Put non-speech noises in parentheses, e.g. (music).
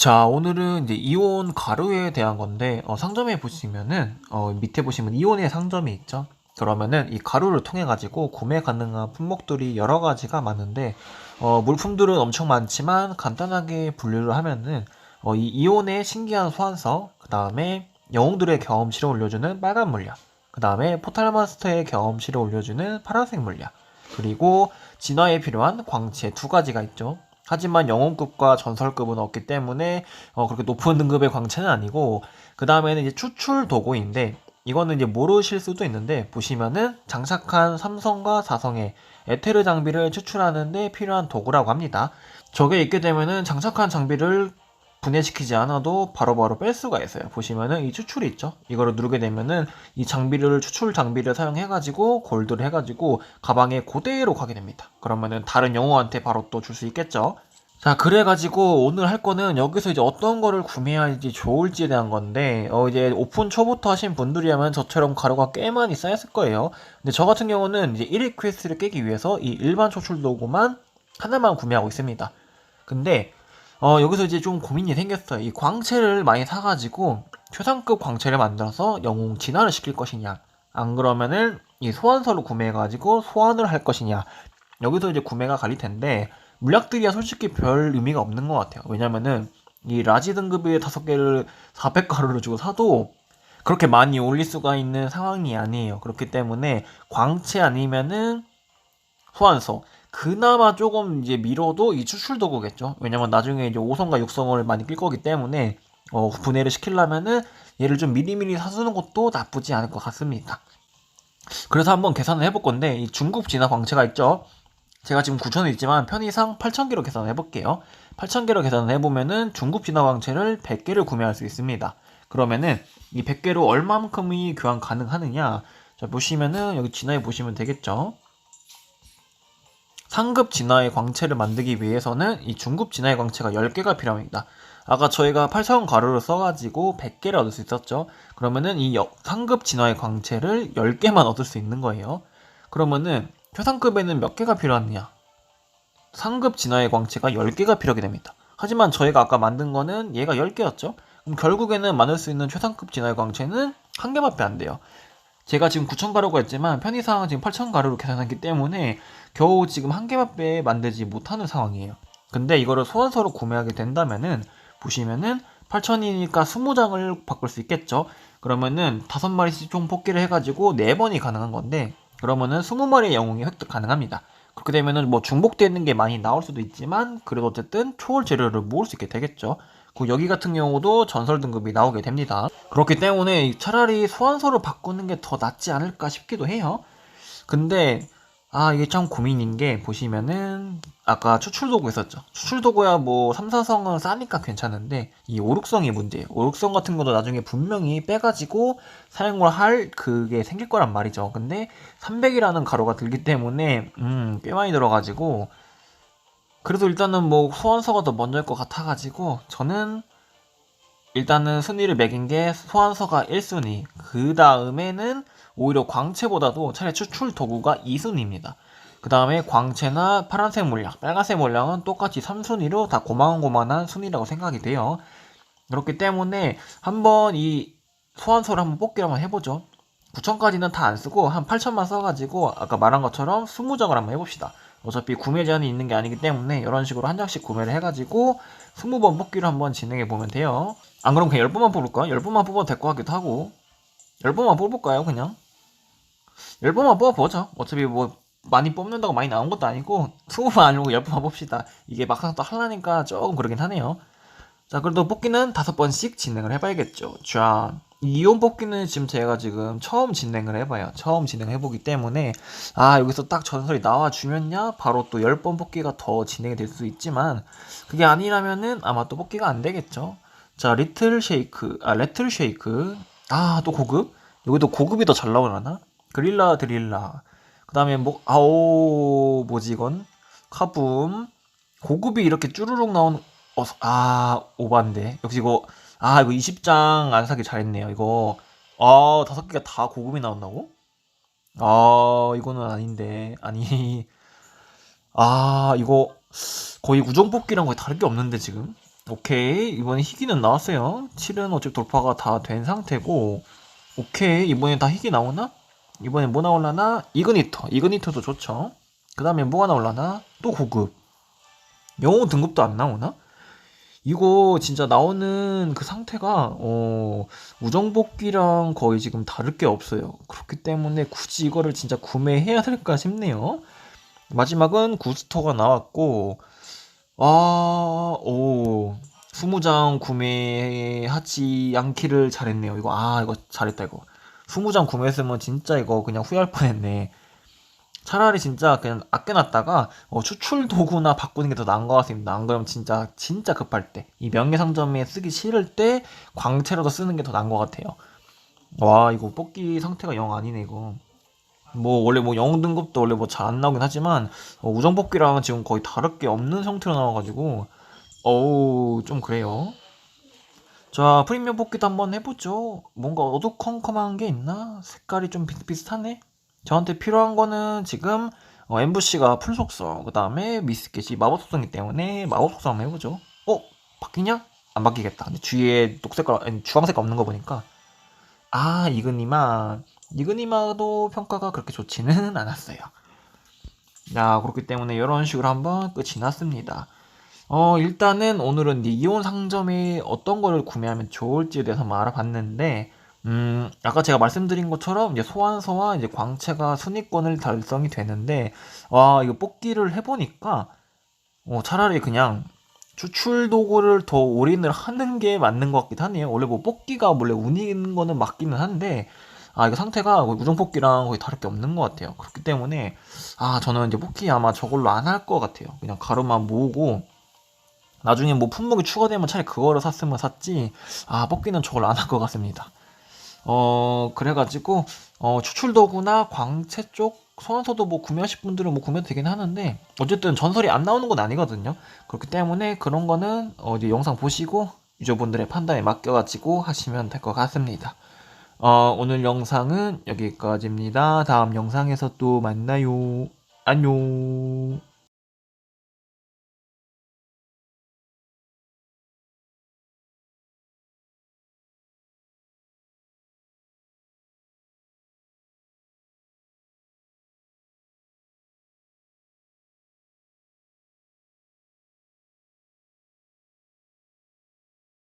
자, 오늘은 이제 이온 가루에 대한 건데, 어, 상점에 보시면은, 어, 밑에 보시면 이온의 상점이 있죠? 그러면은 이 가루를 통해 가지고 구매 가능한 품목들이 여러 가지가 많은데, 어, 물품들은 엄청 많지만 간단하게 분류를 하면은, 어, 이 이온의 신기한 소환서, 그 다음에 영웅들의 경험치를 올려주는 빨간 물약, 그 다음에 포탈마스터의 경험치를 올려주는 파란색 물약, 그리고 진화에 필요한 광채 두 가지가 있죠. 하지만 영웅급과 전설급은 없기 때문에 어, 그렇게 높은 등급의 광채는 아니고 그 다음에는 이제 추출 도구인데 이거는 이제 모르실 수도 있는데 보시면은 장착한 삼성과 사성의 에테르 장비를 추출하는데 필요한 도구라고 합니다. 저게 있게 되면은 장착한 장비를 분해시키지 않아도 바로바로 뺄 수가 있어요. 보시면은 이 추출이 있죠. 이거를 누르게 되면은 이 장비를 추출 장비를 사용해 가지고 골드를 해 가지고 가방에 그대로 가게 됩니다. 그러면은 다른 영웅한테 바로 또 줄 수 있겠죠. 자, 그래가지고 오늘 할 거는 여기서 이제 어떤 거를 구매할지 좋을지에 대한 건데, 어, 이제 오픈 초부터 하신 분들이라면 저처럼 가루가 꽤 많이 쌓였을 거예요. 근데 저 같은 경우는 이제 1위 퀘스트를 깨기 위해서 이 일반 초출 도구만 하나만 구매하고 있습니다. 근데 어, 여기서 이제 좀 고민이 생겼어요. 이 광채를 많이 사가지고 최상급 광채를 만들어서 영웅 진화를 시킬 것이냐, 안 그러면은 이 소환서를 구매해가지고 소환을 할 것이냐. 여기서 이제 구매가 갈릴 텐데 물약들이야 솔직히 별 의미가 없는 것 같아요. 왜냐면은 이 라지 등급의 다섯 개를 400가루를 주고 사도 그렇게 많이 올릴 수가 있는 상황이 아니에요. 그렇기 때문에 광채 아니면은 소환서 그나마 조금 이제 미뤄도 이 추출 도구겠죠. 왜냐면 나중에 이제 5성과 6성을 많이 끌 거기 때문에 어, 분해를 시키려면은 얘를 좀 미리미리 사두는 것도 나쁘지 않을 것 같습니다. 그래서 한번 계산을 해볼 건데 이 중급 진화 광채가 있죠. 제가 지금 9,000원 있지만 편의상 8,000개로 계산을 해볼게요. 8,000개로 계산을 해보면은 중급 진화 광채를 100개를 구매할 수 있습니다. 그러면은 이 100개로 얼마만큼이 교환 가능하느냐? 자 보시면은 여기 진화해 보시면 되겠죠. 상급 진화의 광채를 만들기 위해서는 이 중급 진화의 광채가 10개가 필요합니다. 아까 저희가 8,000원 가루를 써가지고 100개를 얻을 수 있었죠. 그러면은 이 여- 상급 진화의 광채를 10개만 얻을 수 있는 거예요. 그러면은 최상급에는 몇 개가 필요하느냐? 상급 진화의 광채가 10개가 필요하게 됩니다. 하지만 저희가 아까 만든 거는 얘가 10개였죠? 그럼 결국에는 만들 수 있는 최상급 진화의 광채는 한 개밖에 안 돼요. 제가 지금 9,000 가루가 있지만 편의상 지금 8,000 가루로 계산했기 때문에 겨우 지금 한 개밖에 만들지 못하는 상황이에요. 근데 이거를 소환서로 구매하게 된다면은 보시면은 8,000이니까 20장을 바꿀 수 있겠죠. 그러면은 5마리씩 총 뽑기를 해가지고 4번이 가능한 건데 그러면은 20마리의 영웅이 획득 가능합니다. 그렇게 되면은 뭐 중복되는 게 많이 나올 수도 있지만 그래도 어쨌든 초월 재료를 모을 수 있게 되겠죠. 그 여기 같은 경우도 전설 등급이 나오게 됩니다. 그렇기 때문에 차라리 소환서로 바꾸는 게 더 낫지 않을까 싶기도 해요. 근데 아 이게 참 고민인 게 보시면은 아까 추출 도구 있었죠. 추출 도구야 뭐 3, 4성은 싸니까 괜찮은데 이 5, 6성이 문제예요. 5, 6성 같은 것도 나중에 분명히 빼가지고 사용을 할 그게 생길 거란 말이죠. 근데 300이라는 가로가 들기 때문에 음, 꽤 많이 들어가지고 그래도 일단은 뭐 소환서가 더 먼저일 것 같아가지고 저는 일단은 순위를 매긴 게 소환서가 1순위 그 다음에는 오히려 광채보다도 차라리 추출 도구가 2순위입니다 그 다음에 광채나 파란색 물약, 빨간색 물약은 똑같이 3순위로 다 고만고만한 순위라고 생각이 돼요 그렇기 때문에 한번 이 소환서를 한번 뽑기를 한번 해보죠 9천까지는 다 안 쓰고 한 8천만 써가지고 아까 말한 것처럼 20장을 한번 해봅시다 어차피 구매 제한이 있는 게 아니기 때문에 이런 식으로 한 장씩 구매를 해가지고 20번 뽑기를 한번 진행해 보면 돼요. 안 그럼 그냥 10번만 뽑을까? 10번만 뽑아도 될 것 같기도 하고 10번만 뽑을까요 그냥? 10번만 뽑아보죠. 어차피 뭐 많이 뽑는다고 많이 나온 것도 아니고 20번 아니고 10번만 뽑시다. 이게 막상 또 하려니까 조금 그러긴 하네요. 자 그래도 뽑기는 다섯 번씩 진행을 해봐야겠죠. 자 이온 뽑기는 지금 제가 지금 처음 진행을 해봐요. 처음 진행해보기 때문에 아 여기서 딱 전설이 나와주면야 바로 또 10번 뽑기가 더 진행이 될 수 있지만 그게 아니라면은 아마 또 뽑기가 안 되겠죠. 자 리틀 쉐이크 아 레틀 쉐이크 아 또 고급 여기도 고급이 더 잘 나오려나? 그릴라 드릴라 그 다음에 뭐 아오 뭐지 이건 카붐 고급이 이렇게 쭈루룩 나온 어, 아 오반데 역시 이거 아 이거 20장 안 사기 잘했네요 이거 아 다섯 개가 다 고급이 나온다고? 아 이거는 아닌데 아니 아 이거 거의 우정 뽑기랑 거의 다를 게 없는데 지금 오케이. 이번에 희귀는 나왔어요. 7은 어차피 돌파가 다 된 상태고. 오케이. 이번엔 다 희귀 나오나? 이번엔 뭐 나올라나? 이그니터. 이그니터도 좋죠. 그 다음에 뭐가 나올라나? 또 고급. 영웅 등급도 안 나오나? 이거 진짜 나오는 그 상태가 어 우정복귀랑 거의 지금 다를 게 없어요. 그렇기 때문에 굳이 이거를 진짜 구매해야 될까 싶네요. 마지막은 구스터가 나왔고 아, 오, 20장 구매하지 않기를 잘했네요. 이거, 아, 이거 잘했다, 이거. 20장 구매했으면 진짜 이거 그냥 후회할 뻔했네. 차라리 진짜 그냥 아껴놨다가 어, 추출 도구나 바꾸는 게 더 나은 것 같습니다. 안 그러면 진짜, 진짜 급할 때. 이 명예상점에 쓰기 싫을 때 광채라도 쓰는 게 더 나은 것 같아요. 와, 이거 뽑기 상태가 영 아니네, 이거. 뭐 원래 뭐 영웅 등급도 원래 뭐 잘 안 나오긴 하지만 어, 우정 뽑기랑은 지금 거의 다를 게 없는 형태로 나와가지고 어우 좀 그래요. 자 프리미엄 뽑기도 한번 해보죠. 뭔가 어두컴컴한 게 있나? 색깔이 좀 비슷비슷하네. 저한테 필요한 거는 지금 어, MVC가 풀속성 그 다음에 미스켓이 마법 속성이기 때문에 마법 속성 한번 해보죠. 어 바뀌냐? 안 바뀌겠다. 근데 주위에 녹색깔 아니 주황색 없는 거 보니까 아 이그니마 이그니마도 평가가 그렇게 좋지는 (laughs) 않았어요. 자, 그렇기 때문에 이런 식으로 한번 끝이 났습니다. 어, 일단은 오늘은 이온 상점에 어떤 거를 구매하면 좋을지에 대해서 한번 알아봤는데, 음, 아까 제가 말씀드린 것처럼 이제 소환서와 이제 광채가 순위권을 달성이 되는데, 와, 이거 뽑기를 해보니까, 어, 차라리 그냥 추출 도구를 더 올인을 하는 게 맞는 것 같기도 하네요. 원래 뭐 뽑기가 원래 운인 거는 맞기는 한데, 아, 이거 상태가 우정 뽑기랑 거의 다를 게 없는 것 같아요. 그렇기 때문에, 아, 저는 이제 뽑기 아마 저걸로 안 할 것 같아요. 그냥 가루만 모으고, 나중에 뭐 품목이 추가되면 차라리 그거를 샀으면 샀지, 아, 뽑기는 저걸로 안할 것 같습니다. 어, 그래가지고, 어, 추출 도구나 광채 쪽, 소환서도 뭐 구매하실 분들은 뭐 구매도 되긴 하는데, 어쨌든 전설이 안 나오는 건 아니거든요. 그렇기 때문에 그런 거는, 어, 이제 영상 보시고, 유저분들의 판단에 맡겨가지고 하시면 될 것 같습니다. 어, 오늘 영상은 여기까지입니다. 다음 영상에서 또 만나요. 안녕.